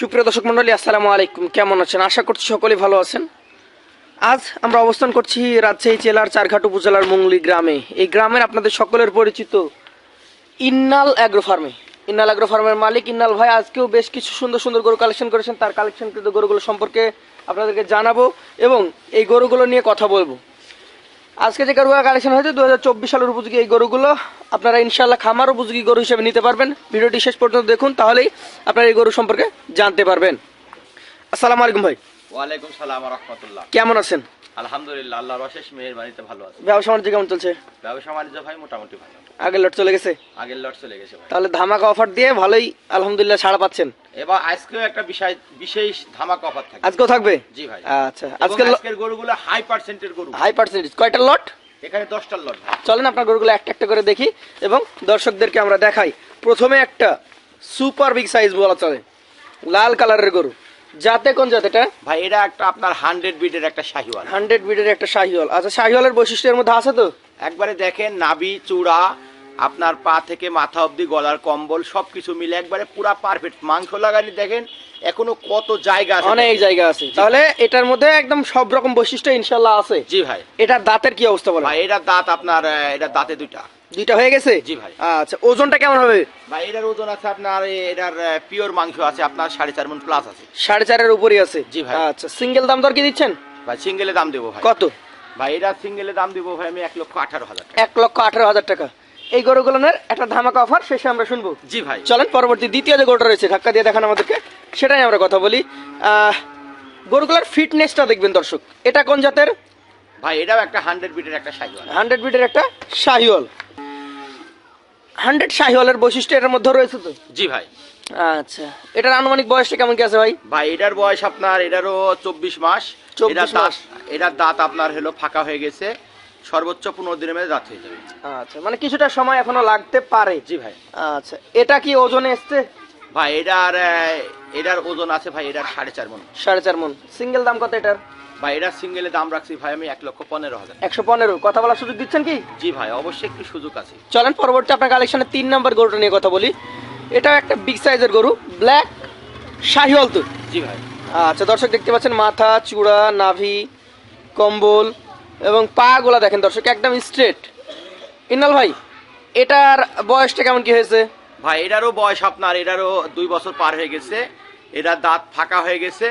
সুপ্রিয় দর্শক মন্ডলী, আসসালামু আলাইকুম। কেমন আছেন? আশা করছি সকলেই ভালো আছেন। আজ আমরা অবস্থান করছি রাজশাহী জেলার চারঘাট উপজেলার মুংলি গ্রামে। এই গ্রামের আপনাদের সকলের পরিচিত ইন্নাল অ্যাগ্রো ফার্মে। ইন্নাল অ্যাগ্রো ফার্মের মালিক ইন্নাল ভাই, আজকেও বেশ কিছু সুন্দর সুন্দর গরু কালেকশন করেছেন। তার কালেকশনকৃত গরুগুলো সম্পর্কে আপনাদেরকে জানাব এবং এই গরুগুলো নিয়ে কথা বলব। আজকে যে গরু কালেকশন হয়েছে দু হাজার চব্বিশ সালের উপযোগী এই গরুগুলো আপনারা ইনশাল্লাহ খামার উপযোগী গরু হিসেবে নিতে পারবেন। ভিডিওটি শেষ পর্যন্ত দেখুন তাহলেই আপনারা এই গরু সম্পর্কে জানতে পারবেন। আসসালামু আলাইকুম ভাই। ওয়ালাইকুম সালাম রহমতুল্লাহ। কেমন আছেন? আলহামদুলিল্লাহ আল্লাহর অশেষ মেহেরবানিতে ভালো আছে। ব্যবসা বাণিজ্য কেমন চলছে? ব্যবসা বাণিজ্য ভাই মোটামুটি ভালো। আগের লট চলে গেছে? আগের লট চলে গেছে ভাই। তাহলে ধামাকা অফার দিয়ে ভালোই আলহামদুলিল্লাহ ছাড়া পাচ্ছেন? এবার আজকেও একটা বিষয় বিশেষ ধামাক অফার থাকে। আজকেও থাকবে? জি ভাই। আচ্ছা আজকে আজকের গরুগুলো হাই পার্সেন্টের গরু। হাই পার্সেন্টেজ কয়টা লট এখানে দশটার লট ভাই। চলেন আপনার গরুগুলো একটা একটা করে দেখি এবং দর্শকদেরকে আমরা দেখাই। প্রথমে একটা সুপার বিগ সাইজ বলা চলে লাল কালারের গরু। যাতে কোন জাতেটা ভাই এটা একটা আপনার হান্ড্রেড বিডের একটা শাহিওয়াল। হান্ড্রেড বিডের একটা শাহিওয়াল। আচ্ছা শাহিওয়ালের বৈশিষ্ট্যের মধ্যে আছে তো? একবারে দেখেন নাভি চূড়া আপনার পা থেকে মাথা অবধি গলার কম্বল সবকিছু মিলে একবারে পুরা পারফেক্ট মাংস লাগানি দেখেন এখনও কত জায়গা আছে। অনেক জায়গা আছে। তাহলে এটার মধ্যে একদম সব রকম বৈশিষ্ট্য ইনশাল্লাহ আছে? জি ভাই। এটার দাঁতের কি অবস্থা বলে ভাই এটার দাঁত আপনার এটার দাঁতে দুইটা। দুইটা হয়ে গেছে? জি ভাই। আচ্ছা ওজনটা কেমন হবে? ভাই এটার ওজন আছে আপনার এটার পিওর মাংস আছে আপনার সাড়ে চার মন প্লাস আছে। সাড়ে চারের উপরই আছে? জি ভাই। আচ্ছা সিঙ্গেল দাম দর কি দিচ্ছেন? ভাই সিঙ্গেলে দাম দেবো ভাই। কত? ভাই এটা সিঙ্গেলে দাম দেবো ভাই আমি এক লক্ষ আঠারো হাজার এক লক্ষ আঠারো হাজার টাকা। এই গরুগুলোর একটা ধামাকা অফার শেষে আমরা শুনব। জি ভাই। চলেন পরবর্তী দ্বিতীয় যে গরুটা রয়েছে ধাক্কা দিয়ে দেখান আমাদেরকে সেটাই আমরা কথা বলি। গরুগুলোর ফিটনেসটা দেখবেন দর্শক। এটা কোন জাতের? ভাই এটাও একটা হান্ড্রেড বিটের একটা সাইকেল হান্ড্রেড বিটের একটা শাহিওয়াল। হান্ড্রেড শাহিওয়ালের বৈশিষ্ট্য এটার মধ্যে রয়েছে তো? জি ভাই। আচ্ছা। এটার আনুমানিক বয়সটা কেমন কি আছে ভাই? ভাই এটার বয়স আপনার এটারও চব্বিশ মাস। 24 এটার দাঁত মাস। এটার দাঁত আপনার হলো ফাঁকা হয়ে গেছে। সর্বোচ্চ পনেরো দিনের মধ্যে দাঁত হয়ে যাবে। আচ্ছা মানে কিছুটা সময় এখনও লাগতে পারে। জি ভাই। আচ্ছা এটা কি ওজনে এসছে? ভাই এটার এটার ওজন আছে ভাই এটার সাড়ে চার মন। সাড়ে চার মন। সিঙ্গেল দাম কত এটার? ভাই এটার সিঙ্গেলে দাম রাখছি ভাই আমি এক লক্ষ পনেরো হাজার। একশো পনেরো কথা বলার সুযোগ দিচ্ছেন কি? জি ভাই অবশ্যই একটু সুযোগ আছে। চলেন পরবর্তী আপনার কালেকশনে তিন নম্বর গরুটা নিয়ে কথা বলি। এটাও একটা বিগ সাইজের গরু ব্ল্যাক শাহিওয়াল তো জি ভাই। আচ্ছা দর্শক দেখতে পাচ্ছেন মাথা চূড়া নাভি কম্বল এবং পা গোলা দেখেন দর্শক একদম স্ট্রেট ইনাল ভাই এটার বয়সটা কেমন কি হয়েছে? ভাই এটারও বয়স আপনার এটারও দুই বছর পার হয়ে গেছে। এটার দাঁত ফাঁকা হয়ে গেছে।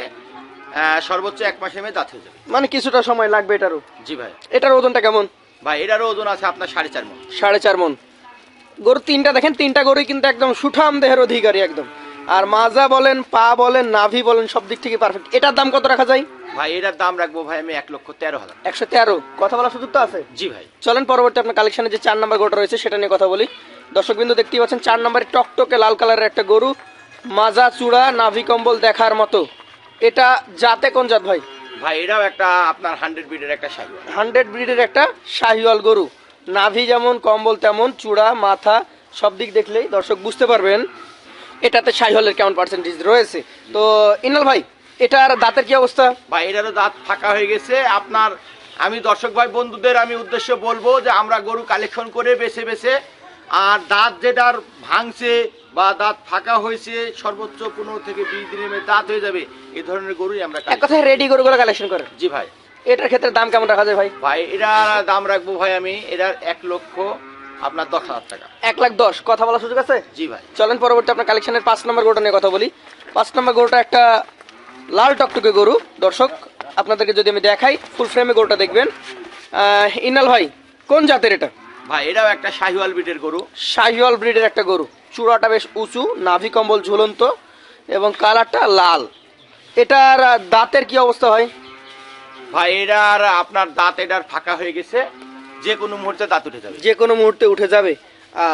সর্বোচ্চ এক মাসের মধ্যে দাঁত হয়ে যাবে। মানে কিছুটা সময় লাগবে এটারও? জি ভাই। এটার ওজনটা কেমন? ভাই এটারও ওজন আছে আপনার সাড়ে চার মন। সাড়ে চার মন। গরু তিনটা দেখেন তিনটা গরুই কিন্তু একদম সুঠাম দেহের অধিকারী একদম। আর মাজা বলেন পা বলেন নাভি বলেন সব দিক থেকে পারফেক্ট এটার দাম কত রাখা যায়? ভাই এটার দাম রাখব ভাই আমি এক লক্ষ তেরো হাজার। একশো তেরো। কথা বলার সুযোগ তো আছে? জি ভাই। চলেন পরবর্তী আপনার কালেকশনে যে চার নম্বর গরুটা রয়েছে সেটা নিয়ে কথা বলি। দর্শক বিন্দু দেখতেই পাচ্ছেন চার নম্বরে টকটকে লাল কালারের একটা গরু। মাজা চূড়া নাভি কম্বল দেখার মতো। এটা জাতে কোন জাত ভাই? ভাই এটাও একটা আপনার হান্ড্রেড ব্রিডের একটা শাড়ি। হান্ড্রেড ব্রিডের একটা শাহিওয়াল গরু। নাভি যেমন কম্বল তেমন চূড়া মাথা সব দিক দেখলেই দর্শক বুঝতে পারবেন এটাতে শাহিওয়ালের কেমন পার্সেন্টেজ রয়েছে। তো ইনাল ভাই এটার দাঁতের কি অবস্থা? ভাই এটারও দাঁত ফাঁকা হয়ে গেছে। আপনার আমি দর্শক ভাই বন্ধুদের আমি উদ্দেশ্য বলব যে আমরা গরু কালেকশন করে বেছে বেছে আর দাঁত যেটার ভাঙছে বা দাঁত ফাঁকা হয়েছে সর্বোচ্চ পনেরো থেকে বিশ দিনের মধ্যে দাঁত হয়ে যাবে এই ধরনের গরুই আমরা এক কথায় রেডি গরুগুলো কালেকশন করেন। জি ভাই। এটার ক্ষেত্রে দাম কেমন রাখা যায় ভাই? ভাই এটার দাম রাখব ভাই আমি এটার এক লক্ষ আপনার দশ হাজার টাকা। এক লাখ দশ কথা বলার সুযোগ আছে? জি ভাই। চলেন পরবর্তী আপনার কালেকশনের পাঁচ নম্বর গরুটা নিয়ে কথা বলি। পাঁচ নম্বর গরুটা একটা লাল টকটকে গরু দর্শক আপনাদেরকে যদি আমি দেখাই ফুল ফ্রেমে গরুটা দেখবেন। ইনাল ভাই কোন জাতের এটা? ভাই এটাও একটা শাহিওয়াল ব্রিডের গরু। শাহিওয়াল ব্রিডের একটা গরু। চূড়াটা বেশ উঁচু নাভি কম্বল ঝুলন্ত এবং কালারটা লাল। এটার দাঁতের কি অবস্থা হয় ভাই এটার আপনার দাঁত এটার ফাঁকা হয়ে গেছে। যে কোনো মুহূর্তে দাঁত উঠে যাবে। যে কোনো মুহূর্তে উঠে যাবে।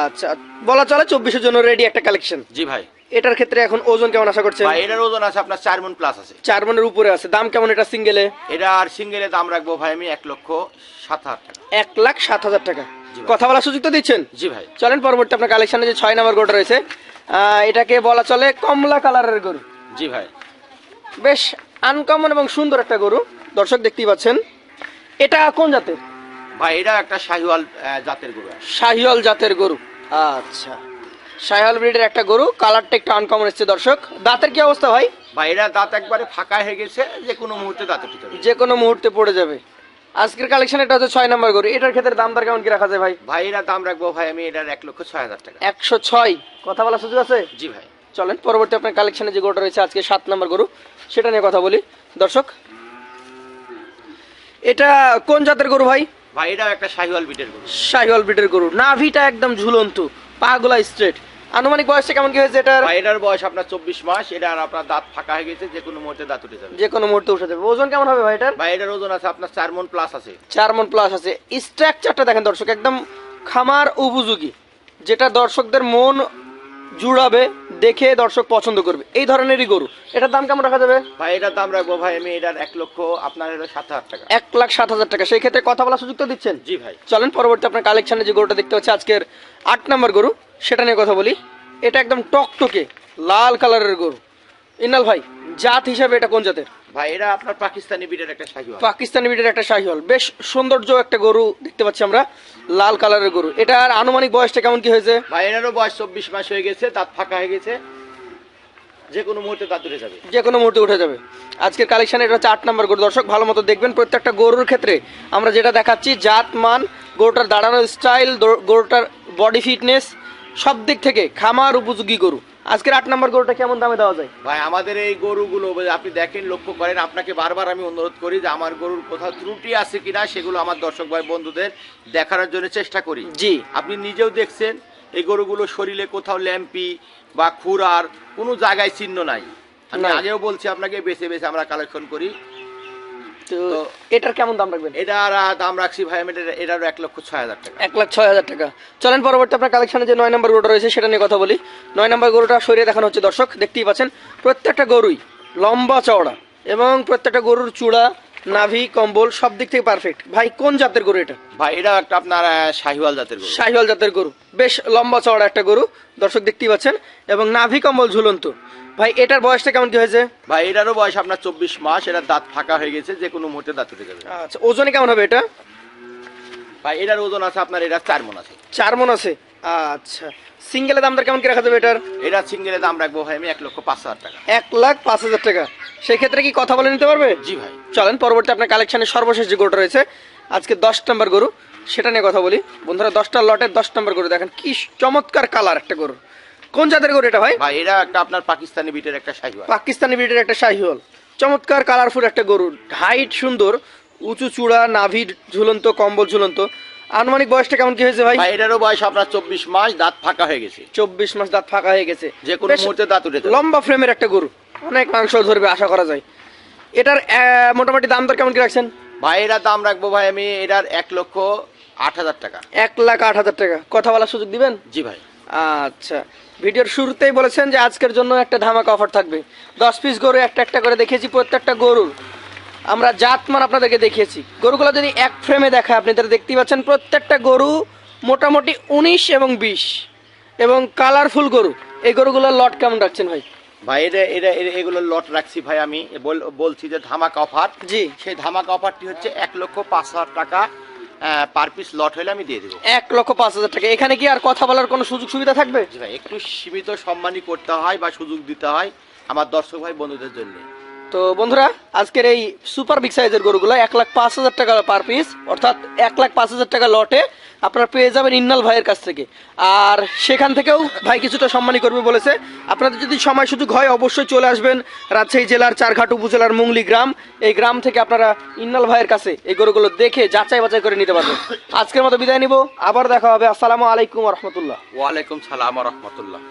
আচ্ছা বলা চলে চব্বিশের জন্য রেডি একটা কালেকশন জি ভাই। এটার ক্ষেত্রে এখন ওজন কেমন আশা করছেন? ভাই এটার ওজন আছে আপনার চার মন প্লাস আছে। চার মনের উপরে আছে। দাম কেমন এটা সিঙ্গেলে এটা আর সিঙ্গেলে দাম রাখব ভাই আমি এক লক্ষ সাত হাজার টাকা। এক লাখ সাত হাজার টাকা। কথা বলার সুযোগ তো দিচ্ছেন? জি ভাই। চলেন পরবর্তী আপনার কালেকশনে যে ছয় নম্বর গরুটা রয়েছে এটাকে বলা চলে কমলা কালারের গরু। জি ভাই। বেশ আনকমন এবং সুন্দর একটা গরু দর্শক দেখতেই পাচ্ছেন। এটা কোন জাতের? ভাই এটা একটা শাহিওয়াল জাতের গরু। শাহিওয়াল জাতের গরু। আচ্ছা। সাইহল ব্রিডের একটা গরু কালারটা একটু আনকমন এসছে দর্শক। দাঁতের কি অবস্থা ভাই? ভাই এরা দাঁত একবারে ফাঁকা হয়ে গেছে যে কোনো মুহূর্তে দাঁত যে কোনো মুহূর্তে পড়ে যাবে। আজকের কালেকশন এটা হচ্ছে ছয় নম্বর গরু। এটার ক্ষেত্রে দাম দর কেমন কি রাখা যায় ভাই? ভাই এরা দাম রাখব ভাই আমি এটার এক লক্ষ ছয় হাজার টাকা। একশো ছয়। কথা বলার সুযোগ আছে? জি ভাই। চলেন পরবর্তী আপনার কালেকশনে যে গরুটা রয়েছে আজকে সাত নম্বর গরু সেটা নিয়ে কথা বলি। দর্শক এটা কোন জাতের গরু ভাই? ভাই এটাও একটা শাহিওয়াল বিটের গরু। শাহিওয়াল বিটের গরু। নাভিটা একদম ঝুলন্ত পাগুলা স্ট্রেট আনুমানিক বয়সটা কেমন কি হয়েছে এটা এটার বয়স আপনার চব্বিশ মাস এটা আর আপনার দাঁত ফাঁকা হয়ে গেছে যে কোনো মুহূর্তে দাঁত উঠে যাবে। যে কোনো মুহূর্তে উঠে যাবে। ওজন কেমন হবে ভাই এটার? ভাই এটার ওজন আছে আপনার চার মন প্লাস আছে। চার মন প্লাস আছে। স্ট্রাকচারটা দেখেন দর্শক একদম খামার উপযোগী। যেটা দর্শকদের মন জুড়াবে দেখে দর্শক পছন্দ করবে। এই ধরনেরই গরু। এটার দাম কেমন রাখা যাবে? ভাই এটার দাম রাখব ভাই আমি এটার এক লক্ষ আপনার হলো সাত হাজার টাকা। এক লাখ সাত হাজার টাকা। সেই ক্ষেত্রে কথা বলার সুযোগ তো দিচ্ছেন? জি ভাই। চলেন পরবর্তী আপনার কালেকশনে যে গরুটা দেখতে হচ্ছে আজকের আট নম্বর গরু সেটা নিয়ে কথা বলি। এটা একদম টকটকে লাল কালারের গরু। ইনাল ভাই জাত হিসাবে এটা কোন জাতের? ভাই এটা আপনার পাকিস্তানি বিটের একটা শাহিওয়াল। পাকিস্তানি বিটের একটা শাহিওয়াল। বেশ সৌন্দর্য একটা গরু দেখতে পাচ্ছি আমরা লাল কালারের গরু। এটার আনুমানিক বয়সটা কেমন কি হয়েছে? ভাই এনারও বয়স চব্বিশ মাস হয়ে গেছে দাঁত ফাঁকা হয়ে গেছে। যে কোনো মুহূর্তে দাঁত উঠে যাবে। যে কোনো মুহূর্তে উঠে যাবে। আজকের কালেকশন এটা হচ্ছে আট নম্বর গরু। দর্শক ভালো মতো দেখবেন প্রত্যেকটা গরুর ক্ষেত্রে। আমরা যেটা দেখাচ্ছি জাত মান গরুটার দাঁড়ানোর স্টাইল গরুটার বডি ফিটনেস সব দিক থেকে খামার উপযোগী গরু। আজকের আট নম্বর গরুটা কেমন দামে দেওয়া যায়? ভাই আমাদের এই গরুগুলো আপনি দেখেন লক্ষ্য করেন আপনাকে বারবার আমি অনুরোধ করি যে আমার গরুর কোথাও ত্রুটি আছে কিনা সেগুলো আমার দর্শক ভাই বন্ধুদের দেখানোর জন্য চেষ্টা করি। জি। আপনি নিজেও দেখছেন এই গরুগুলো শরীরে কোথাও ল্যাম্পি বা খুরার কোনো জায়গায় চিহ্ন নাই। আমি আগেও বলছি আপনাকে বেছে বেছে আমরা কালেকশন করি। তো এটার কেমন দাম রাখবেন? এটার দাম রাখছি ভাই আমি এটার- এটারও এক লক্ষ ছয় হাজার টাকা। এক লাখ ছয় হাজার টাকা। চলেন পরবর্তী আপনার কালেকশনে যে নয় নম্বর গরুটা রয়েছে সেটা নিয়ে কথা বলি। নয় নম্বর গরুটা সরিয়ে দেখানো হচ্ছে দর্শক দেখতেই পাচ্ছেন প্রত্যেকটা গরুই লম্বা চওড়া এবং প্রত্যেকটা গরুর চূড়া নাভি কম্বল সব দিক থেকে পারফেক্ট ভাই কোন জাতের গরু এটা? ভাই এটা একটা আপনার শাহিওয়াল জাতের গরু। শাহিওয়াল জাতের গরু। বেশ লম্বা চওড়া একটা গরু দর্শক দেখতেই পাচ্ছেন। এবং নাভি কম্বল ঝুলন্ত। ভাই এটার বয়সটা কেমন কি হয়েছে? ভাই এটারও বয়স আপনার চব্বিশ মাস এটার দাঁত ফাঁকা হয়ে গেছে যে কোনো মুহূর্তে দাঁত উঠে যাবে। আচ্ছা ওজনে কেমন হবে এটা? ভাই এটার ওজন আছে আপনার এটা চার মন আছে। চার মন আছে? আচ্ছা সিঙ্গেলের দাম দর কেমন কি রাখা যাবে এটার? এটা সিঙ্গেলের দাম রাখব ভাই আমি এক লক্ষ পাঁচ হাজার টাকা। এক লাখ পাঁচ হাজার টাকা। সেই ক্ষেত্রে কি কথা বলে নিতে পারবে? জি ভাই। চলেন পরবর্তী আপনার কালেকশনের সর্বশেষ যে গরুটা রয়েছে আজকে দশ নম্বর গরু সেটা নিয়ে কথা বলি। বন্ধুরা দশটা লটের দশ নম্বর গরু দেখেন কি চমৎকার কালার একটা গরু। কোন জাতের গরু এটা ভাই? ভাই এটা একটা আপনার পাকিস্তানি বিটের একটা শাহিওয়াল। পাকিস্তানি ব্রিডের একটা শাহিওয়াল। চমৎকার কালারফুল একটা গরু। হাইট সুন্দর উঁচু চূড়া নাভি ঝুলন্ত কম্বল ঝুলন্ত। আনুমানিক বয়সটা কেমন কি হয়েছে ভাই? এটারও বয়স আপনার চব্বিশ মাস দাঁত ফাঁকা হয়ে গেছে। চব্বিশ মাস দাঁত ফাঁকা হয়ে গেছে। যে কোনো মুহূর্তে দাঁত উঠে যাবে। লম্বা ফ্রেমের একটা গরু। অনেক মাংস ধরবে আশা করা যায়। এটার মোটামুটি দাম দর কেমন কি রাখছেন? ভাই এটার দাম রাখব ভাই আমি এটার এক লক্ষ আট হাজার টাকা। এক লাখ আট হাজার টাকা। কথা বলার সুযোগ দিবেন? জি ভাই। আচ্ছা। ভিডিওর শুরুতেই বলেছেন যে আজকের জন্য একটা ধামাকা অফার থাকবে। দশ পিস গরু একটা একটা করে দেখিয়েছি প্রত্যেকটা গরুর আমরা জাত জাতমান আপনাদেরকে দেখিয়েছি। গরুগুলো যদি এক ফ্রেমে দেখায় আপনি তারা দেখতেই পাচ্ছেন প্রত্যেকটা গরু মোটামুটি উনিশ এবং বিশ। এবং কালারফুল গরু। এই গরুগুলোর লট কেমন রাখছেন ভাই? ভাই এটা এটা এগুলো লট রাখছি ভাই আমি। বল- বলছি যে ধামাকা অফার জি। সেই ধামাকা অফারটি হচ্ছে এক লক্ষ পাঁচ হাজার টাকা পার পিস লট হলে আমি দিয়ে দেবো। এক লক্ষ পাঁচ হাজার টাকা। এখানে কি আর কথা বলার কোনো সুযোগ সুবিধা থাকবে? একটু সীমিত সম্মানই করতে হয় বা সুযোগ দিতে হয় আমার দর্শক ভাই বন্ধুদের জন্য। তো বন্ধুরা, আজকের এই সুপার বিগ সাইজের গরুগুলো এক লাখ পাঁচ হাজার টাকা পার পিস অর্থাৎ এক লাখ পাঁচ হাজার টাকা লটে আপনারা পেয়ে যাবেন ইন্নাল ভাইয়ের কাছ থেকে। আর সেখান থেকেও ভাই কিছুটা সম্মানী করবে বলেছে। আপনাদের যদি সময় সুযোগ হয়, অবশ্যই চলে আসবেন রাজশাহী জেলার চারঘাট উপজেলার মুংলি গ্রাম। এই গ্রাম থেকে আপনারা ইন্নাল ভাইয়ের কাছে এই গরুগুলো দেখে যাচাই বাছাই করে নিতে পারবেন। আজকের মতো বিদায় নিব, আবার দেখা হবে। আসসালামু আলাইকুম রহমতুল্লাহ। ওয়ালাইকুম সালাম রহমতুল্লাহ।